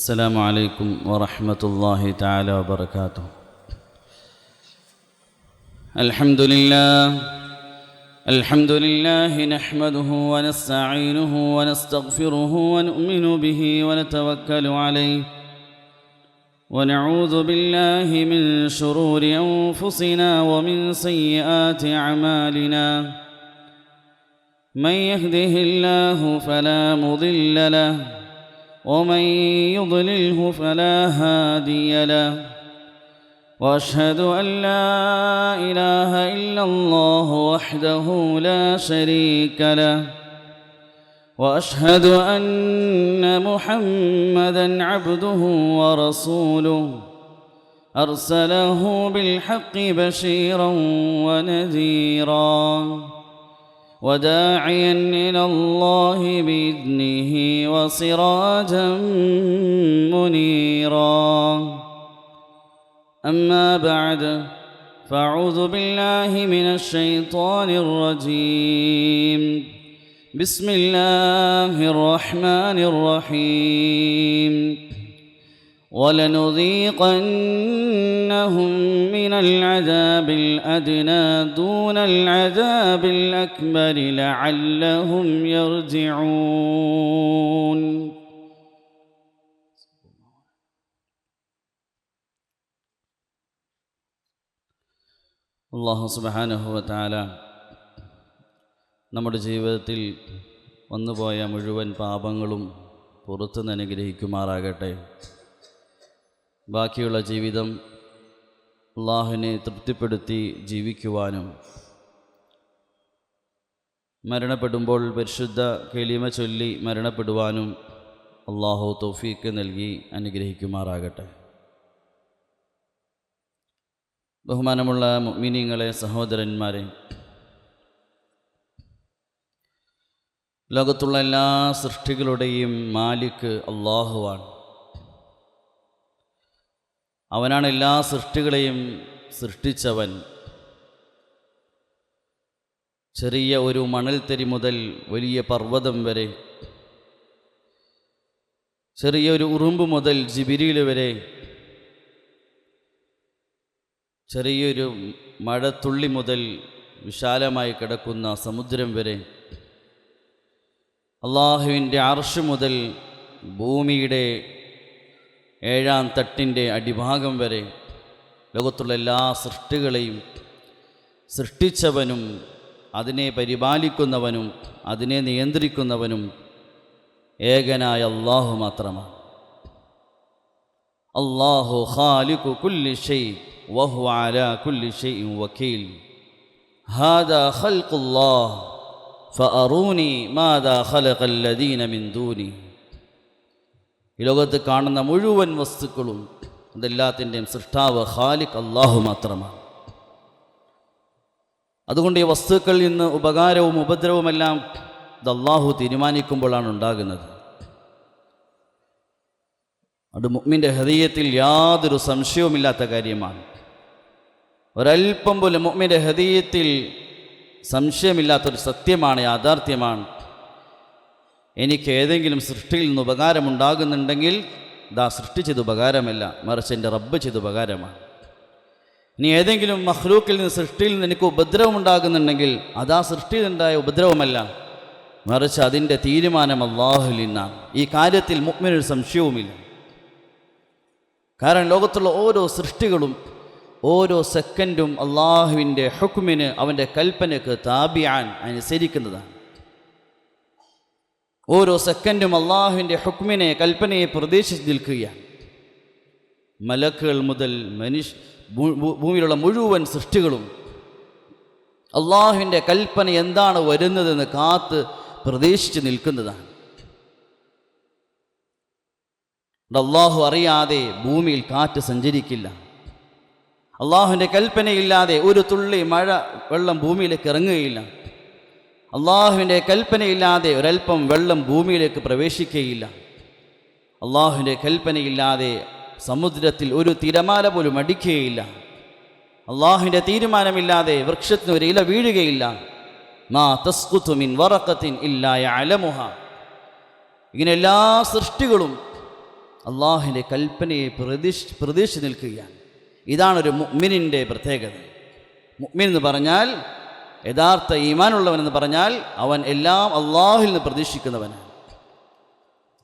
السلام عليكم ورحمة الله تعالى وبركاته. الحمد لله الحمد لله نحمده ونستعينه ونستغفره ونؤمن به ونتوكل عليه. ونعوذ بالله من شرور أنفسنا ومن سيئات أعمالنا. من يهده الله فلا مضل له ومن يضلله فلا هادي له. وأشهد أن لا إله إلا الله وحده لا شريك له. وأشهد أن محمدا عبده ورسوله. أرسله بالحق بشيرا ونذيرا. وداعيا إلى الله بإذنه وسراجا منيرا. أما بعد فأعوذ بالله من الشيطان الرجيم. بسم الله الرحمن الرحيم. ولنذيقنهم من العذاب الادنى دون العذاب الاكبر لعلهم يرجعون അള്ളാഹു സുബാനുഭവത്താല നമ്മുടെ ജീവിതത്തിൽ വന്നുപോയ മുഴുവൻ പാപങ്ങളും പുറത്തു നിന്ന് അനുഗ്രഹിക്കുമാറാകട്ടെ ബാക്കിയുള്ള ജീവിതം അള്ളാഹുവിനെ തൃപ്തിപ്പെടുത്തി ജീവിക്കുവാനും. മരണപ്പെടുമ്പോൾ പരിശുദ്ധ കെളിമ ചൊല്ലി മരണപ്പെടുവാനും അള്ളാഹു തൗഫീക്ക് നൽകി അനുഗ്രഹിക്കുമാറാകട്ടെ. ബഹുമാനമുള്ള മിനിങ്ങളെ സഹോദരന്മാരെ ലോകത്തുള്ള എല്ലാ സൃഷ്ടികളുടെയും മാലിക്ക് അള്ളാഹുവാണ്. അവനാണ് എല്ലാ സൃഷ്ടികളെയും സൃഷ്ടിച്ചവൻ. ചെറിയ ഒരു മണൽത്തരി മുതൽ വലിയ പർവതം വരെ ചെറിയൊരു ഉറുമ്പ് മുതൽ ജിബിരിയിൽ വരെ ചെറിയൊരു മഴത്തുള്ളി മുതൽ വിശാലമായി കിടക്കുന്ന സമുദ്രം വരെ അള്ളാഹുവിന്റെ അർഷ് മുതൽ ഭൂമിയുടെ ഏഴാം തട്ടിന്റെ അടിഭാഗം വരെ ലോകത്തുള്ള എല്ലാ സൃഷ്ടികളെയും സൃഷ്ടിച്ചവനും അതിനെ പരിപാലിക്കുന്നവനും അതിനെ നിയന്ത്രിക്കുന്നവനും ഏകനായ അള്ളാഹു മാത്രമാണ്. അള്ളാഹു ഖാലിഖു കുല്ലി ഷൈ വഹു അലാ കുല്ലി ഷൈ വക്കീൽ. ഹാദാ ഖൽഖുല്ലാഹ് ഫഅറൂനി മാദാ ഖലഖ അല്ലദീന മിൻ ദൂനി. ഈ ലോകത്ത് കാണുന്ന മുഴുവൻ വസ്തുക്കളും അതെല്ലാത്തിന്റെയും സൃഷ്ടാവ് ഖാലിഖ് അള്ളാഹു മാത്രമാണ്. അതുകൊണ്ട് ഈ വസ്തുക്കളിൽ നിന്ന് ഉപകാരവും ഉപദ്രവമെല്ലാം ഇത് അള്ളാഹു തീരുമാനിക്കുമ്പോഴാണ് ഉണ്ടാകുന്നത്. അത് മുഗ്മിന്റെ ഹൃദയത്തിൽ യാതൊരു സംശയവുമില്ലാത്ത കാര്യമാണ്. ഒരൽപ്പം പോലും മുഗ്മിന്റെ ഹൃദയത്തിൽ സംശയമില്ലാത്തൊരു സത്യമാണ് യാഥാർത്ഥ്യമാണ്. എനിക്ക് ഏതെങ്കിലും സൃഷ്ടിയിൽ നിന്ന് ഉപകാരമുണ്ടാകുന്നുണ്ടെങ്കിൽ സൃഷ്ടി സൃഷ്ടിച്ചത് ഉപകാരമല്ല മറിച്ച് എന്റെ റബ്ബ് ചെയ്ത് ഉപകാരമാണ്. ഇനി ഏതെങ്കിലും മഹ്ലൂക്കിൽ നിന്ന് സൃഷ്ടിയിൽ നിന്ന് എനിക്ക് ഉപദ്രവം ഉണ്ടാകുന്നുണ്ടെങ്കിൽ അതാ സൃഷ്ടിയിൽ ഉണ്ടായ ഉപദ്രവമല്ല മറിച്ച് അതിന്റെ തീരുമാനം അള്ളാഹുൽ നിന്നാണ്. ഈ കാര്യത്തിൽ മുഗ്മിനൊരു സംശയവുമില്ല. കാരണം ലോകത്തുള്ള ഓരോ സൃഷ്ടികളും ഓരോ സെക്കൻഡും അള്ളാഹുവിന്റെ ഹുക്മിന് അവന്റെ കൽപ്പനയ്ക്ക് താബിയാൻ അനുസരിക്കുന്നതാണ്. ഓരോ സെക്കൻഡും അള്ളാഹുവിന്റെ ഹുക്മിനെ കൽപ്പനയെ പ്രതീക്ഷിച്ച് നിൽക്കുകയാണ് മലക്കുകൾ മുതൽ മനുഷ്യ ഭൂമിയിലുള്ള മുഴുവൻ സൃഷ്ടികളും അള്ളാഹുവിന്റെ കൽപ്പന എന്താണ് വരുന്നതെന്ന് കാത്ത് പ്രതീക്ഷിച്ച് നിൽക്കുന്നതാണ്. അള്ളാഹു അറിയാതെ ഭൂമിയിൽ കാറ്റ് സഞ്ചരിക്കില്ല. അള്ളാഹുവിന്റെ കൽപ്പനയില്ലാതെ ഒരു തുള്ളി മഴ വെള്ളം ഭൂമിയിലേക്ക് ഇറങ്ങുകയില്ല. അള്ളാഹുവിന്റെ കൽപ്പനയില്ലാതെ ഒരൽപ്പം വെള്ളം ഭൂമിയിലേക്ക് പ്രവേശിക്കുകയില്ല. അള്ളാഹുവിന്റെ കൽപ്പനയില്ലാതെ സമുദ്രത്തിൽ ഒരു തിരമാല പോലും അടിക്കുകയില്ല. അള്ളാഹുവിന്റെ തീരുമാനമില്ലാതെ വൃക്ഷത്തിന് ഒരു ഇല വീഴുകയില്ല. മാ തസ്കുത്തുമിൻ വറക്കത്തിൻ ഇല്ലായ അലമുഹ ഇങ്ങനെ എല്ലാ സൃഷ്ടികളും അള്ളാഹുവിന്റെ കൽപ്പനയെ പ്രതീക്ഷ പ്രതീക്ഷിച്ച് നിൽക്കുകയാണ്. ഇതാണൊരു ഒരു മുഅ്മിനിന്റെ പ്രത്യേകത. മുഅ്മിൻ എന്ന് പറഞ്ഞാൽ യഥാർത്ഥ ഈമാനുള്ളവനെന്ന് പറഞ്ഞാൽ അവൻ എല്ലാം അള്ളാഹുവിൽ നിന്ന് പ്രതീക്ഷിക്കുന്നവനാണ്.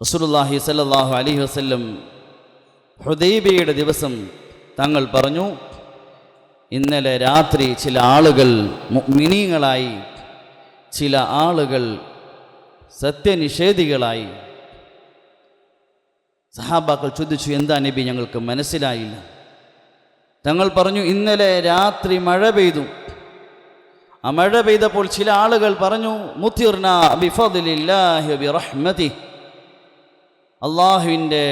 റസൂലുള്ളാഹി സല്ലല്ലാഹു അലൈഹി വസല്ലം ഹുദൈബിയയുടെ ദിവസം തങ്ങൾ പറഞ്ഞു ഇന്നലെ രാത്രി ചില ആളുകൾ മുഅ്മിനീങ്ങളായി ചില ആളുകൾ സത്യനിഷേധികളായി സഹാബാക്കൾ ചോദിച്ചു എന്താ നബി ഞങ്ങൾക്ക് മനസ്സിലായില്ല? തങ്ങൾ പറഞ്ഞു ഇന്നലെ രാത്രി മഴ പെയ്തു. ആ മഴ പെയ്തപ്പോൾ ചില ആളുകൾ പറഞ്ഞു അള്ളാഹുവിന്റെ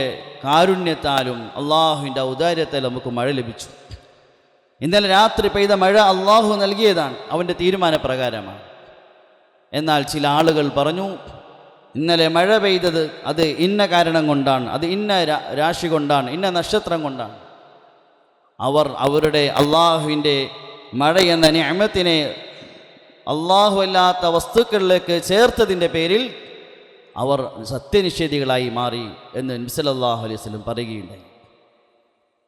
കാരുണ്യത്താലും അള്ളാഹുവിന്റെ ഔദാര്യത്താലും നമുക്ക് മഴ ലഭിച്ചു. ഇന്നലെ രാത്രി പെയ്ത മഴ അള്ളാഹു നൽകിയതാണ് അവന്റെ തീരുമാനപ്രകാരമാണ്. എന്നാൽ ചില ആളുകൾ പറഞ്ഞു ഇന്നലെ മഴ പെയ്തത് അത് ഇന്ന കാരണം കൊണ്ടാണ് അത് ഇന്ന രാശി കൊണ്ടാണ് ഇന്ന നക്ഷത്രം കൊണ്ടാണ്. അവർ അവരുടെ അള്ളാഹുവിന്റെ മഴ എന്ന ഞാമത്തിനെ അള്ളാഹു അല്ലാത്ത വസ്തുക്കളിലേക്ക് ചേർത്തതിന്റെ പേരിൽ അവർ സത്യനിഷേധികളായി മാറി എന്ന് നബ്സലല്ലാഹു അലൈഹി സ്വലം പറയുകയുണ്ടായി.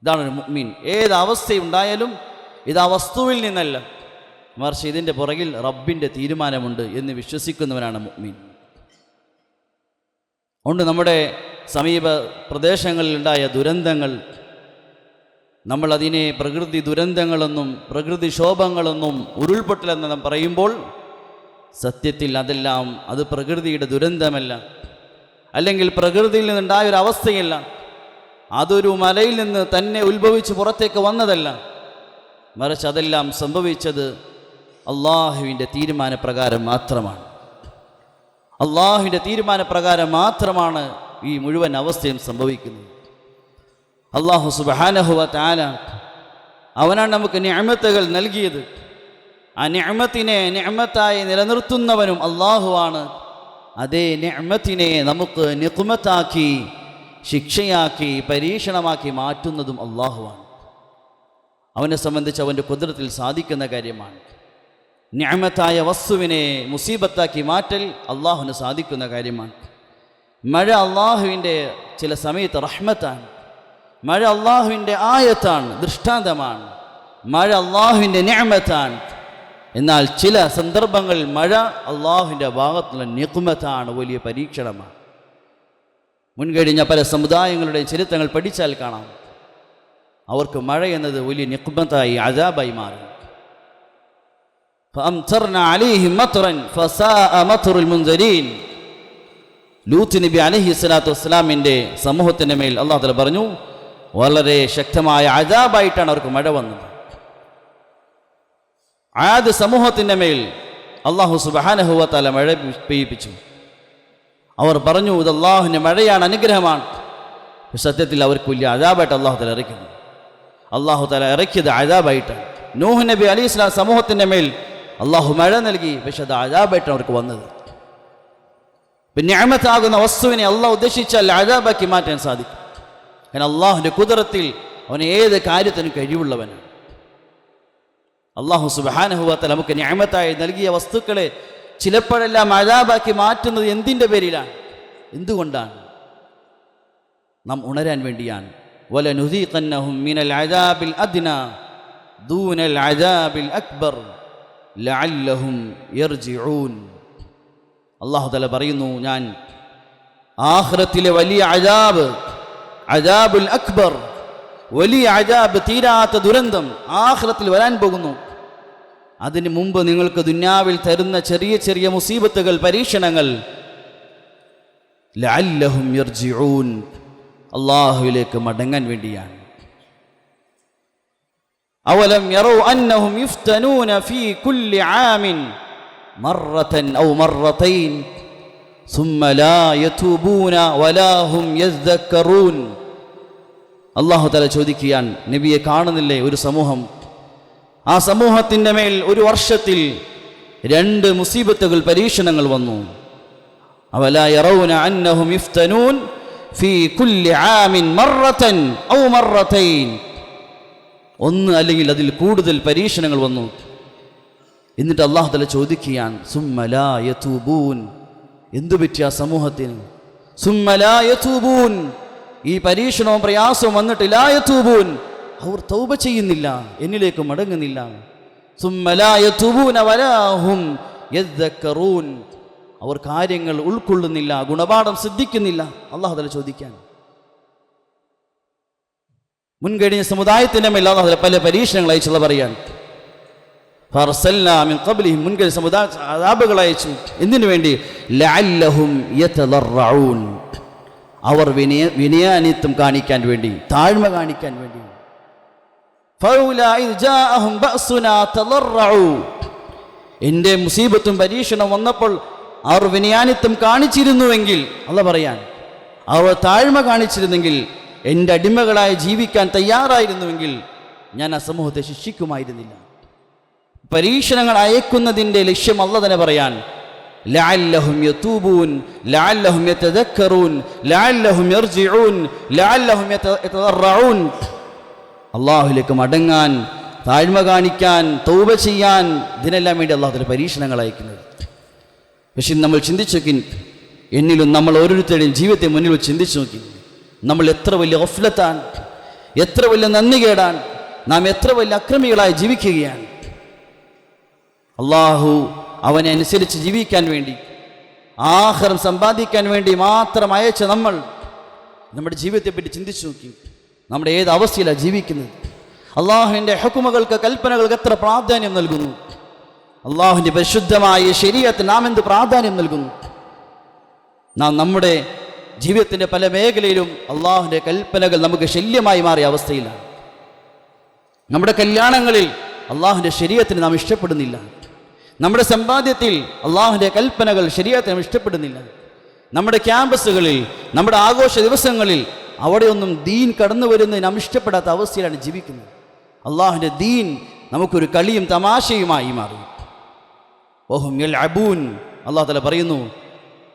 ഇതാണ് ഒരു മുഅ്മിൻ. ഏത് അവസ്ഥയുണ്ടായാലും ഇത് ആ വസ്തുവിൽ നിന്നല്ല. മറിച്ച് ഇതിന്റെ പുറകിൽ റബ്ബിന്റെ തീരുമാനമുണ്ട് എന്ന് വിശ്വസിക്കുന്നവനാണ് മുഅ്മിൻ. അതുകൊണ്ട് നമ്മുടെ സമീപ പ്രദേശങ്ങളിലുണ്ടായ ദുരന്തങ്ങൾ നമ്മൾ അതിനെ പ്രകൃതി ദുരന്തങ്ങളെന്നും പ്രകൃതി ക്ഷോഭങ്ങളെന്നും ഉരുൾപൊട്ടലെന്ന് പറയുമ്പോൾ സത്യത്തിൽ അതെല്ലാം അത് പ്രകൃതിയുടെ ദുരന്തമല്ല. അല്ലെങ്കിൽ പ്രകൃതിയിൽ നിന്നുണ്ടായ ഒരു അവസ്ഥയല്ല. അതൊരു മലയിൽ നിന്ന് തന്നെ ഉത്ഭവിച്ച് പുറത്തേക്ക് വന്നതല്ല. മറിച്ച് അതെല്ലാം സംഭവിച്ചത് അള്ളാഹുവിന്റെ തീരുമാനപ്രകാരം മാത്രമാണ്. അള്ളാഹുവിന്റെ തീരുമാനപ്രകാരം മാത്രമാണ് ഈ മുഴുവൻ അവസ്ഥയും സംഭവിക്കുന്നത്. അള്ളാഹു സുബാനഹുവ താല അവനാണ് നമുക്ക് ഞാമത്തുകൾ നൽകിയത്. ആ ഞാമത്തിനെ ഞാമത്തായി നിലനിർത്തുന്നവനും അള്ളാഹുവാണ് അതേ ഞാമത്തിനെ നമുക്ക് നിഖുമത്താക്കി ശിക്ഷയാക്കി പരീക്ഷണമാക്കി മാറ്റുന്നതും അള്ളാഹുവാണ് അവനെ സംബന്ധിച്ച് അവന്റെ കുതിരത്തിൽ സാധിക്കുന്ന കാര്യമാണ്. ഞാമത്തായ വസ്തുവിനെ മുസീബത്താക്കി മാറ്റൽ അള്ളാഹുവിന് സാധിക്കുന്ന കാര്യമാണ്. മഴ അള്ളാഹുവിന്റെ ചില സമയത്ത് റഹ്മത്താണ്. മഴ അള്ളാഹുവിന്റെ ആയത്താണ് ദൃഷ്ടാന്തമാണ്. മഴ അള്ളാഹുവിന്റെ ഞാമത്താണ് എന്നാൽ ചില സന്ദർഭങ്ങളിൽ മഴ അള്ളാഹുവിന്റെ ഭാഗത്തുള്ള നിക്കുമത്താണ് വലിയ പരീക്ഷണമാണ്. മുൻകഴിഞ്ഞ പല സമുദായങ്ങളുടെ ചരിത്രങ്ങൾ പഠിച്ചാൽ കാണാം. അവർക്ക് മഴ എന്നത് വലിയ നിക്കുമത്തായി അജാബായി മാറും. ലൂത്ത് നബി അലഹി സ്വലാത്തു വസ്സലാമിന്റെ സമൂഹത്തിന്റെ മേൽ അള്ളാഹു പറഞ്ഞു വളരെ ശക്തമായ അജാബായിട്ടാണ് അവർക്ക് മഴ വന്നത്. ആദ്യ സമൂഹത്തിന്റെ മേൽ അള്ളാഹു സുബാനഹുവത്താല തല മഴ പെയ്യിപ്പിച്ചു. അവർ പറഞ്ഞു ഇത് അള്ളാഹുവിന്റെ മഴയാണ് അനുഗ്രഹമാണ്. സത്യത്തിൽ അവർക്ക് വലിയ അജാബായിട്ട് അള്ളാഹു തല ഇറക്കുന്നു. അള്ളാഹു തല ഇറക്കിയത് അജാബായിട്ടാണ് നൂഹ് നബി അലി ഇസ്ലാം സമൂഹത്തിന്റെ മേൽ അള്ളാഹു മഴ നൽകി പക്ഷെ അത് അജാബായിട്ടാണ് അവർക്ക് വന്നത്. പിന്നെ അമത്താകുന്ന വസ്തുവിനെ അള്ളാഹ് ഉദ്ദേശിച്ചാൽ അജാബാക്കി മാറ്റാൻ സാധിക്കും. കാരണം അള്ളാഹുവിന്റെ കുതിരത്തിൽ അവൻ ഏത് കാര്യത്തിനും കഴിവുള്ളവനാണ്. അള്ളാഹു സുബാനഹുവത്ത നമുക്ക് ന്യായമത്തായി നൽകിയ വസ്തുക്കളെ ചിലപ്പോഴെല്ലാം അഴാബാക്കി മാറ്റുന്നത് എന്തിന്റെ പേരിലാണ്? എന്തുകൊണ്ടാണ്? നാം ഉണരാൻ വേണ്ടിയാണ്. വല നുദീഖന്നഹും മിനൽ അജാബിൽ അദ്ന ദൂനൽ അജാബിൽ അക്ബർ ലഅല്ലഹും യർജിഊൻ. അള്ളാഹു പറയുന്നു ഞാൻ ആഖിറത്തിലെ വലിയ അജാബ് അജാബുൽ അക്ബർ വലിയ അജാബ് തീരാത്ത ദുരന്തം ആഖിറത്തിൽ വരാൻ പോകുന്നു. അതിന് മുമ്പ് നിങ്ങൾക്ക് ദുന്യാവിൽ തരുന്ന ചെറിയ ചെറിയ മുസീബത്തുകൾ പരീക്ഷണങ്ങൾ. ലഅല്ലഹും യർജിഊൻ. അള്ളാഹുവിലേക്ക് മടങ്ങാൻ വേണ്ടിയാണ്. അവലം യറൗ അന്നഹും യുഫ്തനൂന ഫീ കുല്ലി ആമിൻ. മറത്തൻ ഔ മറത്തൈൻ. അള്ളാഹു തല ചോദിക്കുകയാൻ നബിയെ കാണുന്നില്ലേ ഒരു സമൂഹം? ആ സമൂഹത്തിന്റെ മേൽ ഒരു വർഷത്തിൽ രണ്ട് മുസീബത്തുകൾ പരീക്ഷണങ്ങൾ വന്നു. അവല യറൗന അന്നഹും യുഫ്തനൂൻ ഫീ കുല്ലി ആമിൻ മറത്തൻ ഔ മറത്തൈൻ ഒന്ന് അല്ലെങ്കിൽ അതിൽ കൂടുതൽ പരീക്ഷണങ്ങൾ വന്നു. എന്നിട്ട് അള്ളാഹു തല ചോദിക്കുകയാണ് സുമ്മലായത്തൂബൂൻ എന്തു പറ്റി ആ സമൂഹത്തിന് ഈ പരീക്ഷണവും പ്രയാസവും വന്നിട്ട് തൂബൂൻ അവർ തൗബ ചെയ്യുന്നില്ല എന്നിലേക്ക് മടങ്ങുന്നില്ല. സുമ്മലായ തൂബൂന വലാഹും അവർ കാര്യങ്ങൾ ഉൾക്കൊള്ളുന്നില്ല ഗുണപാഠം ശ്രദ്ധിക്കുന്നില്ല അള്ളാഹു തല ചോദിക്കാൻ. മുൻകഴിഞ്ഞ സമുദായത്തിന്റെ മേൽ അള്ളാഹു പല പരീക്ഷണങ്ങൾ അയച്ചുള്ള പറയാൻ. ഫർസൽനാ മിൻ ഖബ്ലിഹിം മുൻകഴിഞ്ഞ സമുദായ അദാബുകൾ അയച്ചു. എന്തിനു വേണ്ടി? ലഅല്ലഹും യതലറഊൻ അവർ വിനയ കാണിക്കാൻ വേണ്ടി താഴ്മ കാണിക്കാൻ വേണ്ടി. എന്റെ മുസീബത്തും പരീക്ഷണം വന്നപ്പോൾ അവർ വിനയാനിത്വം കാണിച്ചിരുന്നുവെങ്കിൽ അല്ല പറയാൻ അവർ താഴ്മ കാണിച്ചിരുന്നെങ്കിൽ എന്റെ അടിമകളായി ജീവിക്കാൻ തയ്യാറായിരുന്നുവെങ്കിൽ ഞാൻ ആ സമൂഹത്തെ ശിക്ഷിക്കുമായിരുന്നില്ല. പരീക്ഷണങ്ങൾ അയക്കുന്നതിന്റെ ലക്ഷ്യം അല്ല തന്നെ പറയാൻ ലഅല്ലഹും യതൂബൂൻ ലഅല്ലഹും യതദക്കറൂൻ ലഅല്ലഹും യർജിഊൻ ലഅല്ലഹും അള്ളാഹുലേക്ക് മടങ്ങാൻ താഴ്മ കാണിക്കാൻ തൗബ ചെയ്യാൻ ഇതിനെല്ലാം വേണ്ടി അള്ളാഹുത്തിന്റെ പരീക്ഷണങ്ങൾ അയക്കുന്നത്. പക്ഷെ നമ്മൾ ചിന്തിച്ചു നോക്കി എന്നിലും നമ്മൾ ഓരോരുത്തരുടെയും ജീവിതത്തെ മുന്നിൽ ചിന്തിച്ചു നോക്കി നമ്മൾ എത്ര വലിയ ഓഫ്ലത്താൻ എത്ര വലിയ നന്ദി കേടാൻ നാം എത്ര വലിയ അക്രമികളായി ജീവിക്കുകയാണ്. അള്ളാഹു അവനെ അനുസരിച്ച് ജീവിക്കാൻ വേണ്ടി ആഹാരം സമ്പാദിക്കാൻ വേണ്ടി മാത്രം അയച്ച നമ്മൾ നമ്മുടെ ജീവിതത്തെ ജീവിതത്തെപ്പറ്റി ചിന്തിച്ചു നോക്കി. നമ്മുടെ ഏത് അവസ്ഥയിലാണ് ജീവിക്കുന്നത്? അള്ളാഹുവിന്റെ ഹക്കുമകൾക്ക് കൽപ്പനകൾക്ക് എത്ര പ്രാധാന്യം നൽകുന്നു? അള്ളാഹുവിന്റെ പരിശുദ്ധമായ ശരീരത്തിന് നാം എന്ത് പ്രാധാന്യം നൽകുന്നു? നാം നമ്മുടെ ജീവിതത്തിന്റെ പല മേഖലയിലും അള്ളാഹുവിന്റെ കൽപ്പനകൾ നമുക്ക് ശല്യമായി മാറിയ അവസ്ഥയിലാണ്. നമ്മുടെ കല്യാണങ്ങളിൽ അള്ളാഹുവിന്റെ ശരീരത്തിന് നാം ഇഷ്ടപ്പെടുന്നില്ല. നമ്മുടെ സമ്പാദ്യത്തിൽ അള്ളാഹുവിന്റെ കൽപ്പനകൾ ശരീരത്തിന് നാം ഇഷ്ടപ്പെടുന്നില്ല. നമ്മുടെ ക്യാമ്പസുകളിൽ നമ്മുടെ ആഘോഷ ദിവസങ്ങളിൽ അവിടെയൊന്നും ദീൻ കടന്നു വരുന്നതിന് ഇഷ്ടപ്പെടാത്ത അവസ്ഥയിലാണ് ജീവിക്കുന്നത്. അള്ളാഹുവിന്റെ ദീൻ നമുക്കൊരു കളിയും തമാശയുമായി മാറി. ഓഹും അബൂൻ അള്ളാഹു തല പറയുന്നു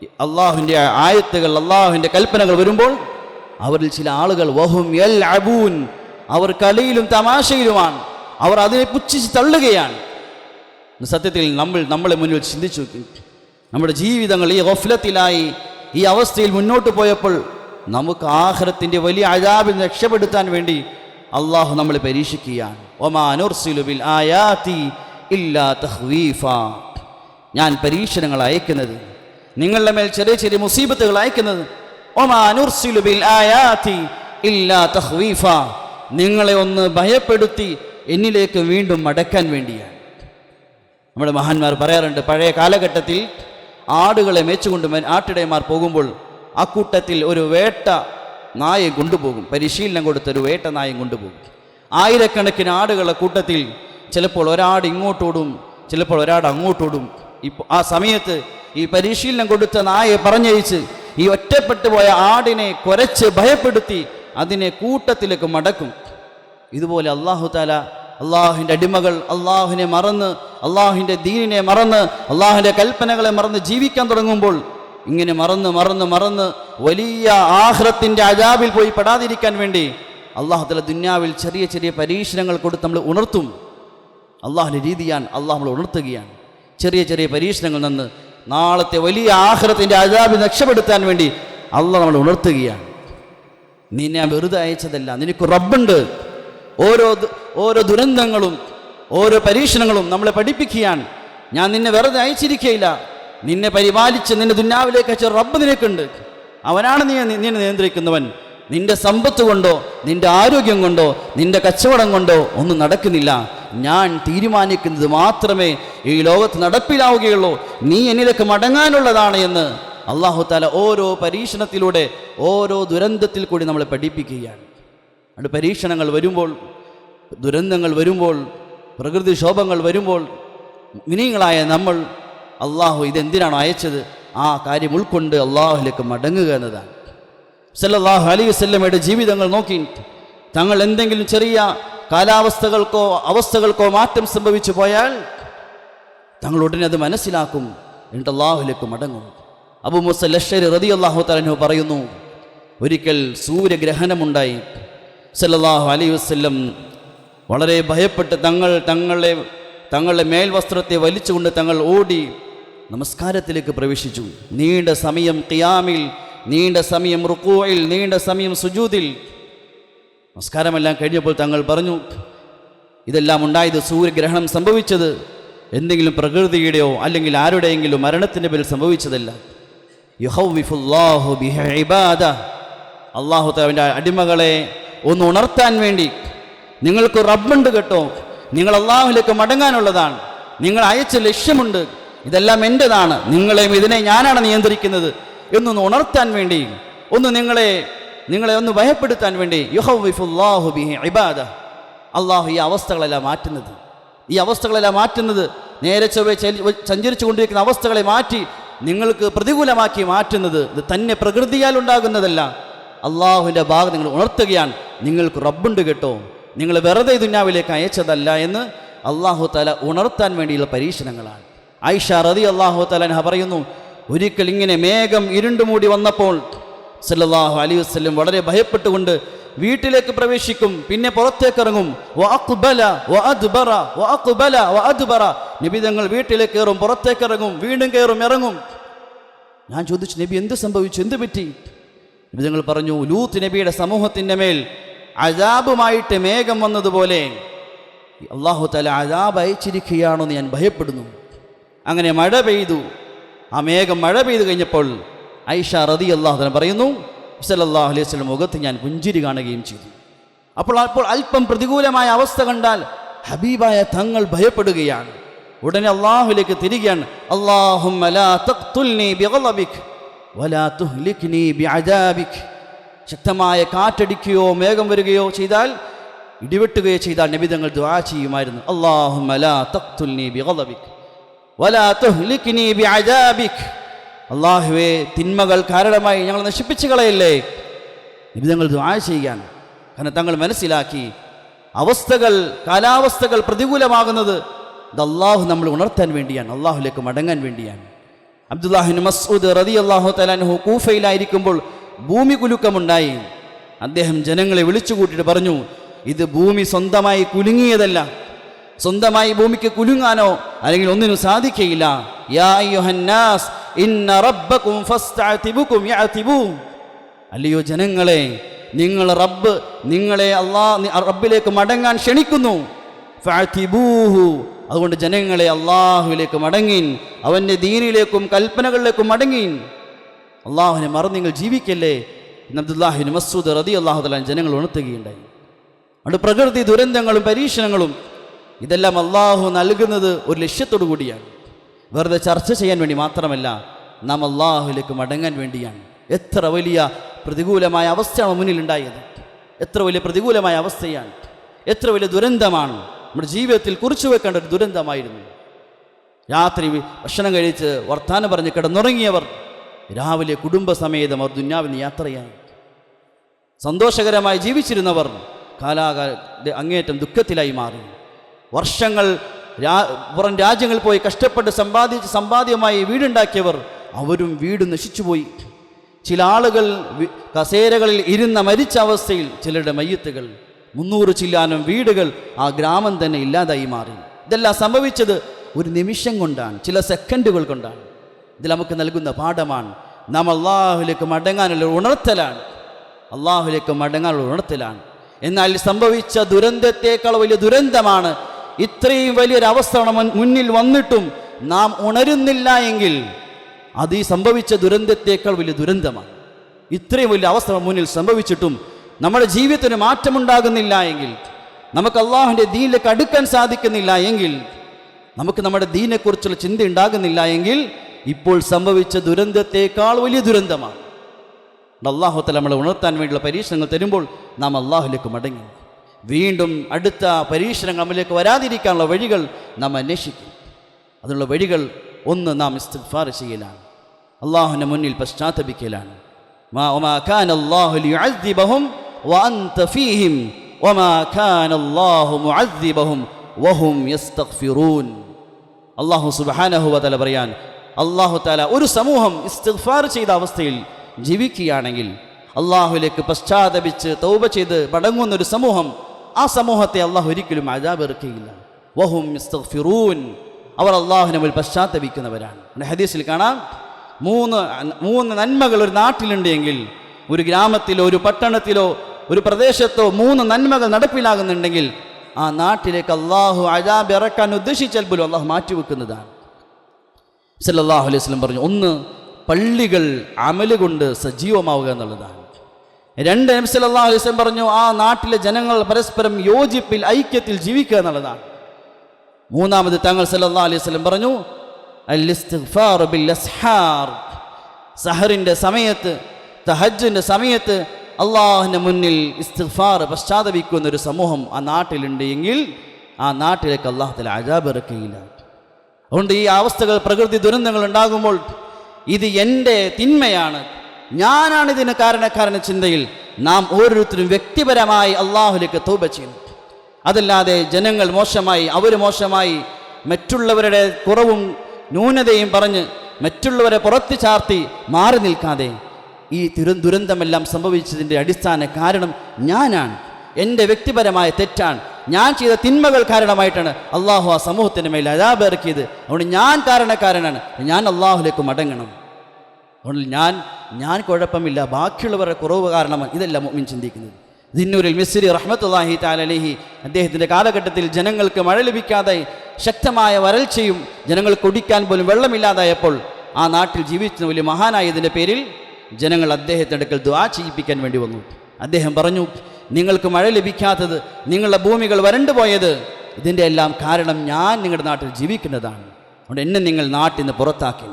അള്ളാഹുവിന്റെ ആയത്തുകൾ അള്ളാഹുവിന്റെ കൽപ്പനകൾ വരുമ്പോൾ അവരിൽ ചില ആളുകൾ വഹും എൽ അബൂൻ അവർ കളിയിലും തമാശയിലുമാണ്. അവർ അതിനെ പുച്ഛിച്ച് തള്ളുകയാണ്. സത്യത്തിൽ നമ്മൾ നമ്മളെ മുന്നിൽ ചിന്തിച്ചു നമ്മുടെ ജീവിതങ്ങൾ ഈ ഗഫലത്തിലായി ഈ അവസ്ഥയിൽ മുന്നോട്ട് പോയപ്പോൾ നമുക്ക് ആഹ്റത്തിന്റെ വലിയ അജാബിൽ രക്ഷപ്പെടുത്താൻ വേണ്ടി അള്ളാഹു നമ്മളെ പരീക്ഷിക്കുകയാണ്. ഒമാനുർസിലുബിൽ ആയാത്തി ഇല്ലാ തഹ്വീഫ. ഞാൻ പരീക്ഷണങ്ങൾ അയക്കുന്നത് നിങ്ങളുടെ മേൽ ചെറിയ ചെറിയ മുസീബത്തുകൾ അയക്കുന്നത് ഒമാനുർസിലുബിൽ ആയാത്തി ഇല്ലാ തഹ്വീഫ. നിങ്ങളെ ഒന്ന് ഭയപ്പെടുത്തി എന്നിലേക്ക് വീണ്ടും മടക്കാൻ വേണ്ടിയാണ്. നമ്മുടെ മഹാന്മാർ പറയാറുണ്ട് പഴയ കാലഘട്ടത്തിൽ ആടുകളെ മേച്ചുകൊണ്ട് ആട്ടിടയന്മാർ പോകുമ്പോൾ ആ കൂട്ടത്തിൽ ഒരു വേട്ട നായെ കൊണ്ടുപോകും. പരിശീലനം കൊടുത്ത ഒരു വേട്ട നായം കൊണ്ടുപോകും. ആയിരക്കണക്കിന് ആടുകളെ കൂട്ടത്തിൽ ചിലപ്പോൾ ഒരാട് ഇങ്ങോട്ടോടും ചിലപ്പോൾ ഒരാട് അങ്ങോട്ടോടും. ഇപ്പോൾ ആ സമയത്ത് ഈ പരിശീലനം കൊടുത്ത നായെ പറഞ്ഞയച്ച് ഈ ഒറ്റപ്പെട്ടു പോയ ആടിനെ കുരച്ച് ഭയപ്പെടുത്തി അതിനെ കൂട്ടത്തിലേക്ക് മടക്കും. ഇതുപോലെ അള്ളാഹു താല അള്ളാഹുവിന്റെ അടിമകൾ അള്ളാഹുവിനെ മറന്ന് അള്ളാഹുവിന്റെ ദീനിനെ മറന്ന് അള്ളാഹുവിന്റെ കൽപ്പനകളെ മറന്ന് ജീവിക്കാൻ തുടങ്ങുമ്പോൾ ഇങ്ങനെ മറന്ന് മറന്ന് മറന്ന് വലിയ ആഹ്റത്തിന്റെ അജാബിൽ പോയി പെടാതിരിക്കാൻ വേണ്ടി അള്ളാഹു തല ദുന്യാവിൽ ചെറിയ ചെറിയ പരീക്ഷണങ്ങൾ കൊടുത്ത് നമ്മൾ ഉണർത്തും. അള്ളാഹുവിന്റെ രീതിയാണ് അള്ളാഹു നമ്മൾ ഉണർത്തുകയാണ്. ചെറിയ ചെറിയ പരീക്ഷണങ്ങൾ നിന്ന് നാളത്തെ വലിയ ആഹ്റത്തിന്റെ അജാബിൽ രക്ഷപ്പെടുത്താൻ വേണ്ടി അള്ളാഹ് നമ്മൾ ഉണർത്തുകയാണ്. നിന്നെ വെറുതെ അയച്ചതല്ല. നിനക്ക് റബ്ബുണ്ട്. ഓരോ ഓരോ ദുരന്തങ്ങളും ഓരോ പരീക്ഷണങ്ങളും നമ്മളെ പഠിപ്പിക്കുകയാണ്. ഞാൻ നിന്നെ വെറുതെ അയച്ചിരിക്കുകയില്ല നിന്നെ പരിപാലിച്ച് നിന്നെ ദുന്നാവിലേക്ക് അയച്ച റബ്ബ് നിനക്കുണ്ട്. അവനാണ് നീ നിന്നെ നിയന്ത്രിക്കുന്നവൻ. നിന്റെ സമ്പത്ത് കൊണ്ടോ നിന്റെ ആരോഗ്യം കൊണ്ടോ നിന്റെ കച്ചവടം കൊണ്ടോ ഒന്നും നടക്കുന്നില്ല. ഞാൻ തീരുമാനിക്കുന്നത് മാത്രമേ ഈ ലോകത്ത് നടപ്പിലാവുകയുള്ളൂ. നീ എന്നിലേക്ക് മടങ്ങാനുള്ളതാണ് എന്ന് അള്ളാഹു താല ഓരോ പരീക്ഷണത്തിലൂടെ ഓരോ ദുരന്തത്തിൽ കൂടി നമ്മളെ പഠിപ്പിക്കുകയാണ്. അത് പരീക്ഷണങ്ങൾ വരുമ്പോൾ ദുരന്തങ്ങൾ വരുമ്പോൾ പ്രകൃതിക്ഷോഭങ്ങൾ വരുമ്പോൾ മിനിങ്ങളായ നമ്മൾ അള്ളാഹു ഇതെന്തിനാണ് അയച്ചത്? ആ കാര്യം ഉൾക്കൊണ്ട് അള്ളാഹുലേക്ക് മടങ്ങുക എന്നതാണ്. സല്ലാഹു അലൈഹി വസ്ല്ലമ്മയുടെ ജീവിതങ്ങൾ നോക്കി തങ്ങൾ എന്തെങ്കിലും ചെറിയ കാലാവസ്ഥകൾക്കോ അവസ്ഥകൾക്കോ മാറ്റം സംഭവിച്ചു പോയാൽ തങ്ങൾ ഉടനെ അത് മനസ്സിലാക്കും എന്നിട്ട് അള്ളാഹുലേക്ക് മടങ്ങും. അബു മുസ ലഷരി റതി അള്ളാഹു തലനു പറയുന്നു ഒരിക്കൽ സൂര്യഗ്രഹണമുണ്ടായി സല്ലല്ലാഹു അലൈഹി വസ്ല്ലം വളരെ ഭയപ്പെട്ട് തങ്ങൾ തങ്ങളെ തങ്ങളുടെ മേൽവസ്ത്രത്തെ വലിച്ചുകൊണ്ട് തങ്ങൾ ഓടി നമസ്കാരത്തിലേക്ക് പ്രവേശിച്ചു. നീണ്ട സമയം ഖിയാമിൽ നീണ്ട സമയം റുക്കുവയിൽ നീണ്ട സമയം സുജൂതിൽ നമസ്കാരമെല്ലാം കഴിഞ്ഞപ്പോൾ തങ്ങൾ പറഞ്ഞു ഇതെല്ലാം ഉണ്ടായത് സൂര്യഗ്രഹണം സംഭവിച്ചത് എന്തെങ്കിലും പ്രകൃതിയുടെയോ അല്ലെങ്കിൽ ആരുടെയെങ്കിലും മരണത്തിന്റെ പേരിൽ സംഭവിച്ചതല്ല. യുഹൗവിഫുല്ലാഹു ബിഹ ഇബാദ. അള്ളാഹു അവന്റെ അടിമകളെ ഒന്ന് ഉണർത്താൻ വേണ്ടി. നിങ്ങൾക്ക് റബ്ബുണ്ട് കേട്ടോ. നിങ്ങൾ അള്ളാഹുലേക്ക് മടങ്ങാനുള്ളതാണ്. നിങ്ങൾ അയച്ച ലക്ഷ്യമുണ്ട്. ഇതെല്ലാം എന്റെതാണ് നിങ്ങളെയും ഇതിനെ ഞാനാണ് നിയന്ത്രിക്കുന്നത് എന്നൊന്ന് ഉണർത്താൻ വേണ്ടി. ഒന്ന് നിങ്ങളെ നിങ്ങളെ ഒന്ന് ഭയപ്പെടുത്താൻ വേണ്ടി. യുഹവിഫുല്ലാഹു ബിഹി ഇബാദ അള്ളാഹു ഈ അവസ്ഥകളെല്ലാം മാറ്റുന്നത്. ഈ അവസ്ഥകളെല്ലാം മാറ്റുന്നത് നേരെ ചൊവ്വെ സഞ്ചരിച്ചു കൊണ്ടിരിക്കുന്ന അവസ്ഥകളെ മാറ്റി നിങ്ങൾക്ക് പ്രതികൂലമാക്കി മാറ്റുന്നത്. ഇത് തന്നെ പ്രകൃതിയാൽ ഉണ്ടാകുന്നതല്ല. അള്ളാഹുവിന്റെ ഭാഗം നിങ്ങൾ ഉണർത്തുകയാണ്. നിങ്ങൾക്ക് റബ്ബുണ്ട് കേട്ടോ. നിങ്ങൾ വെറുതെ ദുന്യാവിലേക്ക് അയച്ചതല്ല എന്ന് അള്ളാഹു തല ഉണർത്താൻ വേണ്ടിയുള്ള പരീക്ഷണങ്ങളാണ്. ഐഷ റതി അള്ളാഹു തലഹ പറയുന്നു ഒരിക്കൽ ഇങ്ങനെ മേഘം ഇരുണ്ടു മൂടി വന്നപ്പോൾ സല്ലാഹു അലി വസല്ലം വളരെ ഭയപ്പെട്ടുകൊണ്ട് വീട്ടിലേക്ക് പ്രവേശിക്കും. പിന്നെ പുറത്തേക്ക് ഇറങ്ങും. നബി തങ്ങൾ വീട്ടിലേക്ക് കയറും പുറത്തേക്ക് ഇറങ്ങും വീണ്ടും കയറും ഇറങ്ങും. ഞാൻ ചോദിച്ചു നബി എന്ത് സംഭവിച്ചു? എന്ത് പറ്റി? നബി തങ്ങൾ പറഞ്ഞു ലൂത്ത് നബിയുടെ സമൂഹത്തിന്റെ മേൽ അജാബുമായിട്ട് മേഘം വന്നതുപോലെ അള്ളാഹു തല അജാബ് അയച്ചിരിക്കുകയാണെന്ന് ഞാൻ ഭയപ്പെടുന്നു. അങ്ങനെ മഴ പെയ്തു. ആ മേഘം മഴ പെയ്തു കഴിഞ്ഞപ്പോൾ ഐഷ റതി അള്ളാഹു തന്നെ പറയുന്നു സല്ലല്ലാഹു അലൈഹി വസല്ലം മുഖത്ത് ഞാൻ പുഞ്ചിരി കാണുകയും ചെയ്തു. അപ്പോൾ അപ്പോൾ അല്പം പ്രതികൂലമായ അവസ്ഥ കണ്ടാൽ ഹബീബായ തങ്ങൾ ഭയപ്പെടുകയാണ്. ഉടനെ അള്ളാഹുലേക്ക് തിരികെയാണ് അള്ളാഹുമ്മ ശക്തമായ കാറ്റടിക്കുകയോ മേഘം വരികയോ ചെയ്താൽ ഇടിവെട്ടുകയോ ചെയ്താൽ നബി തങ്ങൾ ദുആ ചെയ്യുമായിരുന്നു. അള്ളാഹുവേ തിന്മകൾ കാരണമായി ഞങ്ങൾ നശിപ്പിച്ചു കളയല്ലേ? നബി തങ്ങൾ ദുആ ചെയ്യാൻ. കാരണം തങ്ങൾ മനസ്സിലാക്കി അവസ്ഥകൾ കാലാവസ്ഥകൾ പ്രതികൂലമാകുന്നത് ഇത് അള്ളാഹു നമ്മൾ ഉണർത്താൻ വേണ്ടിയാണ് അള്ളാഹുലേക്ക് മടങ്ങാൻ വേണ്ടിയാണ്. അബ്ദുല്ലാഹിൻ മസ്ഊദ് റതി അള്ളാഹു തലാൻഹു കൂഫയിലായിരിക്കുമ്പോൾ ഭൂമി കുലുക്കമുണ്ടായി. അദ്ദേഹം ജനങ്ങളെ വിളിച്ചു കൂട്ടിയിട്ട് പറഞ്ഞു ഇത് ഭൂമി സ്വന്തമായി കുലുങ്ങിയതല്ല. സ്വന്തമായി ഭൂമിക്ക് കുലുങ്ങാനോ അല്ലെങ്കിൽ ഒന്നിനും സാധിക്കയില്ല. അല്ലയോ ജനങ്ങളെ നിങ്ങൾ റബ്ബ് നിങ്ങളെ അള്ളാ റബ്ബിലേക്ക് മടങ്ങാൻ ക്ഷണിക്കുന്നു. ഫഅതിബൂഹു അതുകൊണ്ട് ജനങ്ങളെ അള്ളാഹുവിലേക്ക് മടങ്ങിൻ അവന്റെ ദീനിലേക്കും കൽപ്പനകളിലേക്കും മടങ്ങിൻ. അള്ളാഹുവിനെ മറന്ന് നിങ്ങൾ ജീവിക്കല്ലേ? എന്ന് അബ്ദുല്ലാഹിൻ മസൂദ് റതി അള്ളാഹു തലാൻ ജനങ്ങൾ ഉണർത്തുകയുണ്ടായി. അതുകൊണ്ട് പ്രകൃതി ദുരന്തങ്ങളും പരീക്ഷണങ്ങളും ഇതെല്ലാം അള്ളാഹു നൽകുന്നത് ഒരു ലക്ഷ്യത്തോടു കൂടിയാണ്. വെറുതെ ചർച്ച ചെയ്യാൻ വേണ്ടി മാത്രമല്ല നാം അള്ളാഹുലേക്ക് മടങ്ങാൻ വേണ്ടിയാണ്. എത്ര വലിയ പ്രതികൂലമായ അവസ്ഥയാണ് മുന്നിലുണ്ടായത്. എത്ര വലിയ പ്രതികൂലമായ അവസ്ഥയാണ്. എത്ര വലിയ ദുരന്തമാണ്. നമ്മുടെ ജീവിതത്തിൽ കുറിച്ചു വെക്കേണ്ട ഒരു ദുരന്തമായിരുന്നു. രാത്രി ഭക്ഷണം കഴിച്ച് വർത്താനം പറഞ്ഞ് കിടന്നുറങ്ങിയവർ രാവിലെ കുടുംബസമേതം അവർ ദുന്യാവിന് യാത്രയായി. സന്തോഷകരമായി ജീവിച്ചിരുന്നവർ കാലാകാല അങ്ങേറ്റം ദുഃഖത്തിലായി മാറി. വർഷങ്ങൾ രാ പുറം രാജ്യങ്ങളിൽ പോയി കഷ്ടപ്പെട്ട് സമ്പാദിച്ച് സമ്പാദ്യമായി വീടുണ്ടാക്കിയവർ അവരും വീട് നശിച്ചുപോയി. ചില ആളുകൾ കസേരകളിൽ ഇരുന്ന മരിച്ച അവസ്ഥയിൽ ചിലരുടെ മയ്യത്തുകൾ മുന്നൂറ് ചില്ലാനും വീടുകൾ ആ ഗ്രാമം തന്നെ ഇല്ലാതായി മാറി. ഇതെല്ലാം സംഭവിച്ചത് ഒരു നിമിഷം കൊണ്ടാണ് ചില സെക്കൻഡുകൾ കൊണ്ടാണ്. ഇതിൽ നമുക്ക് നൽകുന്ന പാഠമാണ്. നാം അള്ളാഹുലേക്ക് മടങ്ങാനുള്ള ഉണർത്തലാണ്. അള്ളാഹുലേക്ക് മടങ്ങാനുള്ള ഉണർത്തലാണ്. എന്നാൽ സംഭവിച്ച ദുരന്തത്തേക്കാൾ വലിയ ദുരന്തമാണ്. ഇത്രയും വലിയൊരു അവസ്ഥ നമ്മുടെ മുന്നിൽ വന്നിട്ടും നാം ഉണരുന്നില്ല എങ്കിൽ അത് ഈ സംഭവിച്ച ദുരന്തത്തേക്കാൾ വലിയ ദുരന്തമാണ്. ഇത്രയും വലിയ അവസ്ഥ മുന്നിൽ സംഭവിച്ചിട്ടും നമ്മുടെ ജീവിതത്തിന് മാറ്റമുണ്ടാകുന്നില്ല എങ്കിൽ നമുക്ക് അള്ളാഹുവിന്റെ ദീനിലേക്ക് അടുക്കാൻ സാധിക്കുന്നില്ല എങ്കിൽ നമുക്ക് നമ്മുടെ ദീനെക്കുറിച്ചുള്ള ചിന്ത ഉണ്ടാകുന്നില്ല എങ്കിൽ ഇപ്പോൾ സംഭവിച്ച ദുരന്തത്തേക്കാൾ വലിയ ദുരന്തമാണ്. അള്ളാഹുത്തല നമ്മളെ ഉണർത്താൻ വേണ്ടിയുള്ള പരീക്ഷണങ്ങൾ തരുമ്പോൾ നാം അള്ളാഹുലേക്ക് മടങ്ങി. വീണ്ടും അടുത്ത പരീക്ഷണങ്ങൾ നമ്മളിലേക്ക് വരാതിരിക്കാനുള്ള വഴികൾ നാം അന്വേഷിക്കും. അതിനുള്ള വഴികൾ ഒന്ന് നാം ഇസ്തിഫാർ ചെയ്യലാണ്. അള്ളാഹുവിന്റെ മുന്നിൽ പശ്ചാത്തപിക്കലാണ്. മാ വഅൻത فيهم وما كان الله معذبهم وهم يستغفرون. الله سبحانه وتعالى بريان അള്ളാഹു താല ഒരു സമൂഹം ഇസ്തിഗ്ഫാർ ചെയ്ത അവസ്ഥയിൽ ജീവിക്കുകയാണെങ്കിൽ അള്ളാഹുലേക്ക് പശ്ചാത്തപിച്ച് തൗബ ചെയ്ത് മടങ്ങുന്ന ഒരു സമൂഹം ആ സമൂഹത്തെ അള്ളാഹു ഒരിക്കലും അജാബെറുക്കുകയില്ല വഹും ഇസ്തഗ്ഫിറൂൻ അവർ അള്ളാഹുവിനെ മുൻ പശ്ചാത്തപിക്കുന്നവരാണ്. ഹദീസിൽ കാണാം മൂന്ന് മൂന്ന് നന്മകൾ ഒരു നാട്ടിലുണ്ടെങ്കിൽ ഒരു ഗ്രാമത്തിലോ ഒരു പട്ടണത്തിലോ ഒരു പ്രദേശത്തോ മൂന്ന് നന്മകൾ നടപ്പിലാകുന്നുണ്ടെങ്കിൽ ആ നാട്ടിലേക്ക് അള്ളാഹു അജാബ് ഇറക്കാൻ ഉദ്ദേശിച്ചാൽ പോലും അള്ളാഹു മാറ്റിവെക്കുന്നതാണ്. സല്ലാഹു അലൈഹി വസല്ലം പറഞ്ഞു ഒന്ന് പള്ളികൾ അമൽ കൊണ്ട് സജീവമാവുക എന്നുള്ളതാണ്. രണ്ട് നബി സല്ലല്ലാഹു അലൈഹി വസല്ലം പറഞ്ഞു ആ നാട്ടിലെ ജനങ്ങൾ പരസ്പരം യോജിപ്പിൽ ഐക്യത്തിൽ ജീവിക്കുക എന്നുള്ളതാണ്. മൂന്നാമത് താങ്കൾ സല്ലാ അലൈഹി വസല്ലം പറഞ്ഞു സഹറിന്റെ സമയത്ത് തഹജിന്റെ സമയത്ത് അള്ളാഹുവിന്റെ മുന്നിൽ ഇസ്തിഫാർ പശ്ചാത്തപിക്കുന്ന ഒരു സമൂഹം ആ നാട്ടിലുണ്ട് എങ്കിൽ ആ നാട്ടിലേക്ക് അള്ളാഹത്തിൽ അജാബ് ഇറക്കുകയില്ല. അതുകൊണ്ട് ഈ അവസ്ഥകൾ പ്രകൃതി ദുരന്തങ്ങൾ ഉണ്ടാകുമ്പോൾ ഇത് എന്റെ തിന്മയാണ്. ഞാനാണ് ഇതിന് കാരണക്കാരന ചിന്തയിൽ നാം ഓരോരുത്തരും വ്യക്തിപരമായി അള്ളാഹുലേക്ക് തൗബ ചെയ്യുന്നു അതല്ലാതെ ജനങ്ങൾ മോശമായി അവർ മോശമായി മറ്റുള്ളവരുടെ കുറവും ന്യൂനതയും പറഞ്ഞ് മറ്റുള്ളവരെ പുറത്തു ചാർത്തി മാറി നിൽക്കാതെ ഈ തിരു ദുരന്തമെല്ലാം സംഭവിച്ചതിന്റെ അടിസ്ഥാന കാരണം ഞാനാണ്. എന്റെ വ്യക്തിപരമായ തെറ്റാണ്. ഞാൻ ചെയ്ത തിന്മകൾ കാരണമായിട്ടാണ് അള്ളാഹു ആ സമൂഹത്തിന്റെ മേൽ അതാപ് ഇറക്കിയത്. അതുകൊണ്ട് ഞാൻ കാരണക്കാരനാണ്. ഞാൻ അള്ളാഹുലേക്ക് മടങ്ങണം. അതുകൊണ്ട് ഞാൻ ഞാൻ കുഴപ്പമില്ല. ബാക്കിയുള്ളവരുടെ കുറവ് കാരണമാണ് ഇതല്ല മുഅ്മിൻ ചിന്തിക്കുന്നത്. ദിന്നൂരിൽ മിസ്രി റഹ്മത്തുല്ലാഹി താലലഹി അദ്ദേഹത്തിന്റെ കാലഘട്ടത്തിൽ ജനങ്ങൾക്ക് മഴ ലഭിക്കാതെ ശക്തമായ വരൾച്ചയും ജനങ്ങൾ കുടിക്കാൻ പോലും വെള്ളമില്ലാതായപ്പോൾ ആ നാട്ടിൽ ജീവിച്ചിരുന്ന വലിയ മഹാനായതിന്റെ പേരിൽ ജനങ്ങൾ അദ്ദേഹത്തിന്റെ അടുക്കൽ ദ്വാ ചെയ്യിപ്പിക്കാൻ വേണ്ടി വന്നു. അദ്ദേഹം പറഞ്ഞു നിങ്ങൾക്ക് മഴ ലഭിക്കാത്തത് നിങ്ങളുടെ ഭൂമികൾ വരണ്ടു പോയത് ഇതിന്റെ എല്ലാം കാരണം ഞാൻ നിങ്ങളുടെ നാട്ടിൽ ജീവിക്കുന്നതാണ്. അതുകൊണ്ട് എന്നെ നിങ്ങൾ നാട്ടിൽ നിന്ന് പുറത്താക്കി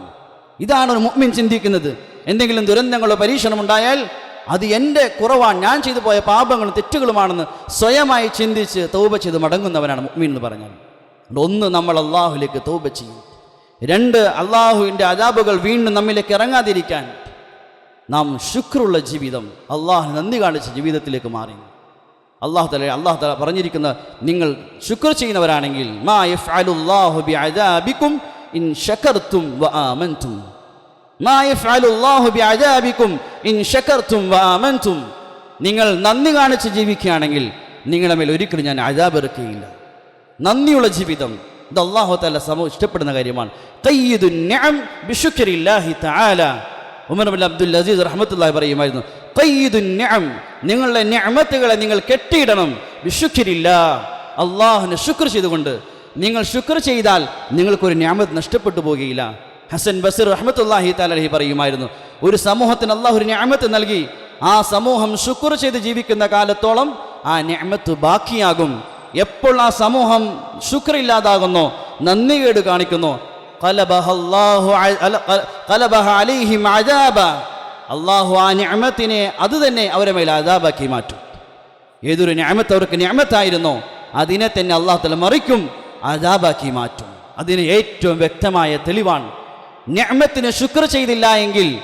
ഇതാണ് ഒരു മുഅ്മിൻ ചിന്തിക്കുന്നത്. എന്തെങ്കിലും ദുരന്തങ്ങളോ പരീക്ഷണമുണ്ടായാൽ അത് എന്റെ കുറവാണ്. ഞാൻ ചെയ്തു പോയ പാപങ്ങളും തെറ്റുകളുമാണെന്ന് സ്വയമായി ചിന്തിച്ച് തൗബ ചെയ്ത് മടങ്ങുന്നവനാണ് മുഅ്മിൻ എന്ന് പറഞ്ഞാൽ. ഒന്ന് നമ്മൾ അള്ളാഹുലേക്ക് തൗബ ചെയ്യും രണ്ട് അള്ളാഹുവിന്റെ അജാബുകൾ വീണ്ടും നമ്മിലേക്ക് ഇറങ്ങാതിരിക്കാൻ നാം ശുക്രുള്ള ജീവിതം അള്ളാഹു നന്ദി കാണിച്ച ജീവിതത്തിലേക്ക് മാറി. അള്ളാഹു തല അള്ളാഹു തല പറഞ്ഞിരിക്കുന്ന നിങ്ങൾ ശുക്ർ ചെയ്യുന്നവരാണെങ്കിൽ മാ ഇൻ മാ ഇൻ നിങ്ങൾ നന്ദി കാണിച്ച് ജീവിക്കുകയാണെങ്കിൽ നിങ്ങളുടെ മേൽ ഒരിക്കലും ഞാൻ അജാബ് ഇറക്കുകയില്ല നന്ദിയുള്ള ജീവിതം ഇത് അള്ളാഹു തല സമ ഇഷ്ടപ്പെടുന്ന കാര്യമാണ്. ഖയ്യിദുൻ നിഅം ബിശുക്രില്ലാഹി തആല ഉമർ ബിൻ അബ്ദുൽ അസീസ് റഹ്മത്തുള്ളാഹി പറയുമായിരുന്നു ഖയ്യിദുൻ നിഅം നിങ്ങളുടെ ഞാമത്തുകളെ നിങ്ങൾ കെട്ടിയിടണം. വിശുഖിരില്ല. അള്ളാഹുനെ ശുക്ർ ചെയ്തുകൊണ്ട് നിങ്ങൾ ശുക്ർ ചെയ്താൽ നിങ്ങൾക്കൊരു നിഅമത്ത് നഷ്ടപ്പെട്ടു പോകുകയില്ല ഹസൻ ബസീർ റഹ്മത്തുള്ളാഹി തആലഹി പറയുമായിരുന്നു ഒരു സമൂഹത്തിന് അള്ളാഹു ഒരു നിഅമത്ത് നൽകി ആ സമൂഹം ശുക്ർ ചെയ്ത് ജീവിക്കുന്ന കാലത്തോളം ആ നിഅമത്ത് ബാക്കിയാകും. എപ്പോൾ ആ സമൂഹം ശുക്രില്ലാതാകുന്നോ നന്ദികേട് കാണിക്കുന്നു അള്ളാഹു ആ ഞാമത്തിനെ അത് തന്നെ അവരെ മേൽ അതാബാക്കി മാറ്റും. ഏതൊരു ഞാമത്ത് അവർക്ക് ഞാമത്തായിരുന്നോ അതിനെ തന്നെ അള്ളാഹു തല മറിക്കും അതാബാക്കി മാറ്റും. അതിന് ഏറ്റവും വ്യക്തമായ തെളിവാണ്. ഞാമത്തിന് ശുക്ർ ചെയ്തില്ല എങ്കിൽ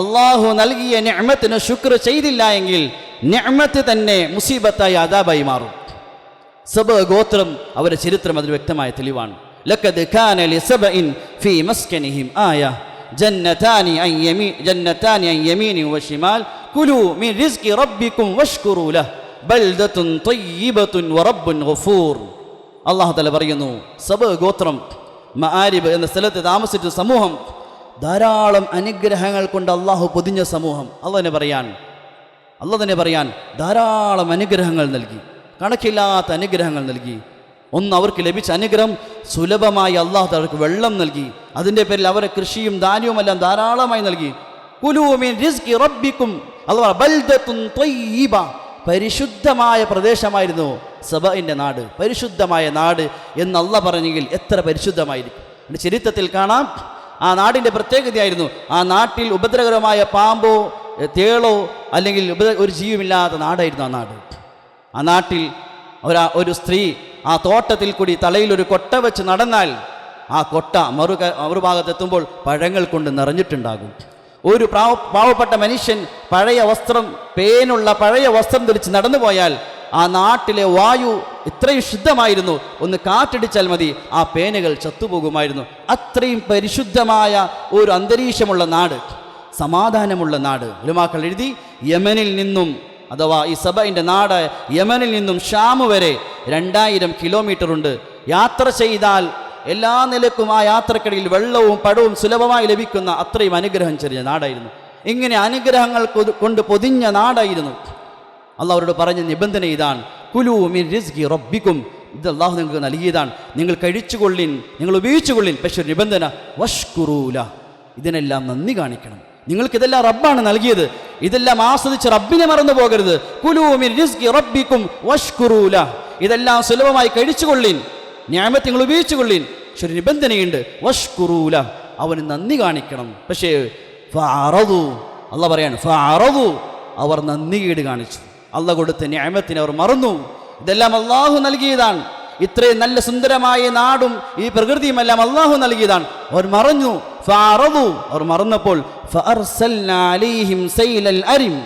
അള്ളാഹു നൽകിയ ഞാമത്തിന് ശുക്ർ ചെയ്തില്ല എങ്കിൽ ഞാമത്ത് തന്നെ മുസീബത്തായി അതാബായി മാറും. സബ ഗോത്രം അവരുടെ ചരിത്രം അതിന് വ്യക്തമായ തെളിവാണ്. ലക്കത് കാന ലിസബഇൻ ഫീ മസ്കനിഹിം ആയ ജന്നതാനി അൻ യമീ ജന്നതാനി അൻ യമീനി വശിമാൽ കുലു മിൻ റിസ്കി റബ്ബിക്കും വഷ്കുറു ലഹ് ബൽദത്തുൻ തയ്യിബത്തുൻ വറബ്ബുൻ ഗഫൂർ അല്ലാഹു തആല പറയുന്നു സബ ഗോത്രം മആരിബ് എന്ന സ്ഥലത്ത് താമസിച്ച സമൂഹം ധാരാളം അനുഗ്രഹങ്ങൾ കൊണ്ട് അള്ളാഹു പൊതിഞ്ഞ സമൂഹം. അള്ളാഹ് തന്നെ പറയാൻ അല്ല തന്നെ പറയാൻ ധാരാളം അനുഗ്രഹങ്ങൾ നൽകി. കണക്കില്ലാത്ത അനുഗ്രഹങ്ങൾ നൽകി. ഒന്ന് അവർക്ക് ലഭിച്ച അനുഗ്രഹം സുലഭമായി അള്ളാഹു അവർക്ക് വെള്ളം നൽകി. അതിന്റെ പേരിൽ അവരെ കൃഷിയും ധാന്യവുമെല്ലാം ധാരാളമായി നൽകി. കുലൂമിൻ റിസ്കി പരിശുദ്ധമായ പ്രദേശമായിരുന്നു സബഇന്റെ നാട്. പരിശുദ്ധമായ നാട് എന്ന് പറഞ്ഞെങ്കിൽ എത്ര പരിശുദ്ധമായിരിക്കും. ചരിത്രത്തിൽ കാണാം. ആ നാടിന്റെ പ്രത്യേകതയായിരുന്നു ആ നാട്ടിൽ ഉപദ്രവകരമായ പാമ്പോ തേളോ അല്ലെങ്കിൽ ഒരു ജീവമില്ലാത്ത നാടായിരുന്നു ആ നാട്. ആ നാട്ടിൽ ഒരാ ഒരു സ്ത്രീ ആ തോട്ടത്തിൽ കൂടി തലയിൽ ഒരു കൊട്ട വെച്ച് നടന്നാൽ ആ കൊട്ട മറു മറുഭാഗത്തെത്തുമ്പോൾ പഴങ്ങൾ കൊണ്ട് നിറഞ്ഞിട്ടുണ്ടാകും. ഒരു പ്രാവ പാവപ്പെട്ട മനുഷ്യൻ പഴയ വസ്ത്രം പേനുള്ള പഴയ വസ്ത്രം ധരിച്ച് നടന്നു പോയാൽ ആ നാട്ടിലെ വായു ഇത്രയും ശുദ്ധമായിരുന്നു. ഒന്ന് കാറ്റടിച്ചാൽ മതി ആ പേനകൾ ചത്തുപോകുമായിരുന്നു. അത്രയും പരിശുദ്ധമായ ഒരു അന്തരീക്ഷമുള്ള നാട് സമാധാനമുള്ള നാട്. ഉലമാക്കൾ എഴുതി യമനിൽ നിന്നും അഥവാ ഈ സഭയിന്റെ നാട് യമനിൽ നിന്നും ഷാമ് വരെ രണ്ടായിരം കിലോമീറ്റർ ഉണ്ട്. യാത്ര ചെയ്താൽ എല്ലാ നിലക്കും ആ യാത്രക്കിടയിൽ വെള്ളവും പഴവും സുലഭമായി ലഭിക്കുന്ന അത്രയും അനുഗ്രഹം ചെറിയ നാടായിരുന്നു. ഇങ്ങനെ അനുഗ്രഹങ്ങൾ കൊണ്ട് പൊതിഞ്ഞ നാടായിരുന്നു. അള്ളാഹ് അവരോട് പറഞ്ഞ നിബന്ധന ഇതാണ്. കുലു റിസ്കി റബ്ബിക്കും. ഇത് അള്ളാഹു നിങ്ങൾക്ക് നൽകിയതാണ്. നിങ്ങൾ കഴിച്ചുകൊള്ളിൻ നിങ്ങൾ ഉപയോഗിച്ചുകൊള്ളിൻ. പക്ഷെ ഒരു നിബന്ധന വഷ്കുറൂല. ഇതിനെല്ലാം നന്ദി കാണിക്കണം. നിങ്ങൾക്ക് ഇതെല്ലാം റബ്ബാണ് നൽകിയത്. ഇതെല്ലാം ആസ്വദിച്ച് റബ്ബിനെ മറന്നു പോകരുത്. കുലൂമിൻ റിസ്കി റബ്ബിക്കും വഷ്കുറൂല ഇതെല്ലാം സുലഭമായി കഴിച്ചുകൊള്ളീൻ. ന്യായമത്തെ നിങ്ങൾ ഉപയോഗിച്ചുകൊള്ളീൻ. പക്ഷെ ഒരു നിബന്ധനയുണ്ട്. വഷ്കുറൂല അവന് നന്ദി കാണിക്കണം. പക്ഷേ ഫഅറദു. അല്ല പറയാണ് ഫഅറദു. അവർ നന്ദികേട് കാണിച്ചു. അല്ല കൊടുത്ത ന്യായമത്തിന് അവർ മറന്നു. ഇതെല്ലാം അള്ളാഹു നൽകിയതാണ്. ഇത്രയും നല്ല സുന്ദരമായ നാടും ഈ പ്രകൃതിയുമെല്ലാം അള്ളാഹു നൽകിയതാണ്. അവർ മറഞ്ഞു. ഫാറദു അവർ മറന്നപ്പോൾ അരിം.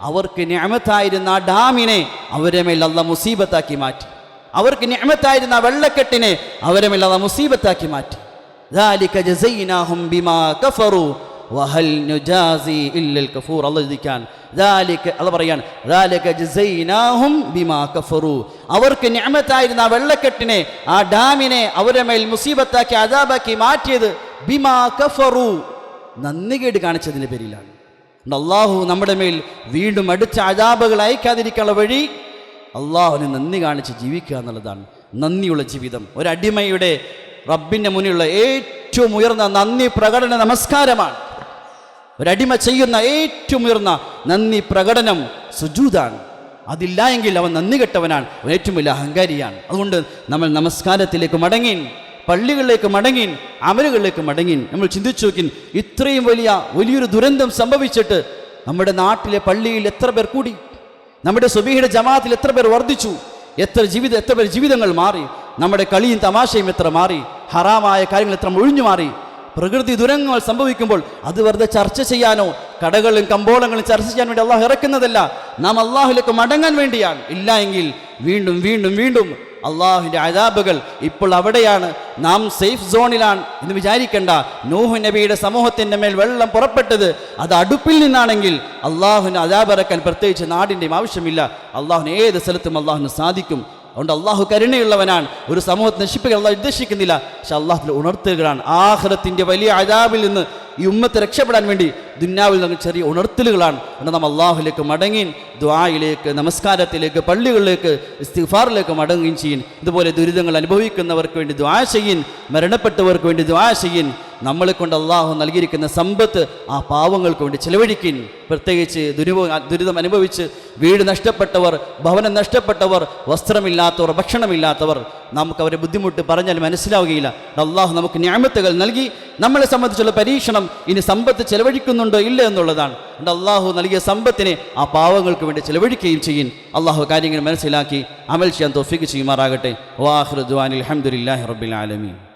അവർക്ക് ഞാമത്തായിരുന്ന ആ ഡാമിനെ അവരെ മേൽ അല്ല മുസീബത്താക്കി മാറ്റി. അവർക്ക് ഞാമത്തായിരുന്ന ആ വെള്ളക്കെട്ടിനെ അവരെ മേൽ അല്ല മുസീബത്താക്കി മാറ്റി. അവർക്ക് ഞാമത്തായിരുന്ന ആ വെള്ളക്കെട്ടിനെ ആ ഡാമിനെ അവരെ മേൽ മുസീബത്താക്കി അതാബാക്കി മാറ്റിയത് ബിമാ കഫറു. നന്ദികേട് കാണിച്ചതിന്റെ പേരിലാണ്. അള്ളാഹു നമ്മുടെ മേൽ വീണ്ടും അടുത്ത അജാബുകൾ അയക്കാതിരിക്കാനുള്ള വഴി അള്ളാഹുവിന് നന്ദി കാണിച്ച് ജീവിക്കുക എന്നുള്ളതാണ്. നന്ദിയുള്ള ജീവിതം. ഒരടിമയുടെ റബ്ബിന്റെ മുന്നിലുള്ള ഏറ്റവും ഉയർന്ന നന്ദി പ്രകടന നമസ്കാരമാണ്. ഒരടിമ ചെയ്യുന്ന ഏറ്റവും ഉയർന്ന നന്ദി പ്രകടനം സുജൂതാണ്. അതില്ല എങ്കിൽ അവൻ നന്ദി കെട്ടവനാണ്. ഏറ്റവും വലിയ അഹങ്കാരിയാണ്. അതുകൊണ്ട് നമ്മൾ നമസ്കാരത്തിലേക്ക് മടങ്ങിൻ പള്ളികളിലേക്ക് മടങ്ങിൻ അമലുകളിലേക്ക് മടങ്ങിൻ. നമ്മൾ ചിന്തിച്ചു നോക്കിൻ ഇത്രയും വലിയ വലിയൊരു ദുരന്തം സംഭവിച്ചിട്ട് നമ്മുടെ നാട്ടിലെ പള്ളിയിൽ എത്ര പേർ കൂടി? നമ്മുടെ സുബീഹിയുടെ ജമാഅത്തിൽ എത്ര പേർ വർദ്ധിച്ചു? എത്ര ജീവിതം എത്ര പേർ ജീവിതങ്ങൾ മാറി? നമ്മുടെ കളിയും തമാശയും എത്ര മാറി? ഹറാമായ കാര്യങ്ങൾ എത്ര ഒഴിഞ്ഞു മാറി? പ്രകൃതി ദുരന്തങ്ങൾ സംഭവിക്കുമ്പോൾ അത് വെറുതെ ചർച്ച ചെയ്യാനോ കടകളും കമ്പോളങ്ങളും ചർച്ച ചെയ്യാൻ വേണ്ടി അള്ളാഹു ഇറക്കുന്നതല്ല. നാം അള്ളാഹുലേക്ക് മടങ്ങാൻ വേണ്ടിയാണ്. ഇല്ല വീണ്ടും വീണ്ടും വീണ്ടും അള്ളാഹുവിന്റെ അതാബുകൾ ഇപ്പോൾ അവിടെയാണ്. നാം സേഫ് സോണിലാണ് എന്ന് വിചാരിക്കേണ്ട. നൂഹു നബിയുടെ സമൂഹത്തിന്റെ മേൽ വെള്ളം പുറപ്പെട്ടത് അത് അടുപ്പിൽ നിന്നാണെങ്കിൽ അള്ളാഹുവിന് അതാബിറക്കാൻ പ്രത്യേകിച്ച് നാടിന്റെയും ആവശ്യമില്ല. അള്ളാഹുവിന് ഏത് സ്ഥലത്തും അള്ളാഹുവിന് സാധിക്കും. അതുകൊണ്ട് അള്ളാഹു കരുണയുള്ളവനാണ്. ഒരു സമൂഹത്തെ നശിപ്പിക്കാൻ അള്ളാഹു ഉദ്ദേശിക്കുന്നില്ല. പക്ഷെ അള്ളാഹുത്തിൽ ഉണർത്തുകയാണ്. ആഹ്റത്തിന്റെ വലിയ അതാബിൽ നിന്ന് ഈ ഉമ്മത്ത് രക്ഷപ്പെടാൻ വേണ്ടി ദുന്യാവിൽ നിന്ന് ചെറിയ ഉണർത്തലുകളാണ്. എന്നാൽ നാം അള്ളാഹുലേക്ക് മടങ്ങി ദ്വായിലേക്ക് നമസ്കാരത്തിലേക്ക് പള്ളികളിലേക്ക് ഇസ്തിഫാറിലേക്ക് മടങ്ങുകയും ചെയ്യും. ഇതുപോലെ ദുരിതങ്ങൾ അനുഭവിക്കുന്നവർക്ക് വേണ്ടി ദ്വാ ചെയ്യൻ മരണപ്പെട്ടവർക്ക് വേണ്ടി ദ്വാ ചെയ്യൻ നമ്മളെ കൊണ്ട് അള്ളാഹു നൽകിയിരിക്കുന്ന സമ്പത്ത് ആ പാവങ്ങൾക്ക് വേണ്ടി ചെലവഴിക്കിൻ പ്രത്യേകിച്ച് ദുരിവ ദുരിതം അനുഭവിച്ച് വീട് നഷ്ടപ്പെട്ടവർ ഭവനം നഷ്ടപ്പെട്ടവർ വസ്ത്രമില്ലാത്തവർ ഭക്ഷണമില്ലാത്തവർ നമുക്ക് അവരെ ബുദ്ധിമുട്ട് പറഞ്ഞാൽ മനസ്സിലാവുകയില്ല. അള്ളാഹു നമുക്ക് ഞാമത്തുകൾ നൽകി നമ്മളെ സംബന്ധിച്ചുള്ള പരീക്ഷണം ഇനി സമ്പത്ത് ചെലവഴിക്കുന്നുണ്ടോ ഇല്ല എന്നുള്ളതാണ്. അതുകൊണ്ട് അള്ളാഹു നൽകിയ സമ്പത്തിനെ ആ പാവങ്ങൾക്ക് വേണ്ടി ചെലവഴിക്കുകയും ചെയ്യും. അള്ളാഹു കാര്യങ്ങൾ മനസ്സിലാക്കി അമൽ ചെയ്യാൻ തോഫിക്ക് ചെയ്യുമാറാകട്ടെ. വാഹൃദ്വാനിൽ അഹമ്മദില്ലാഹി റബ്ബിൽ ആലമീൻ.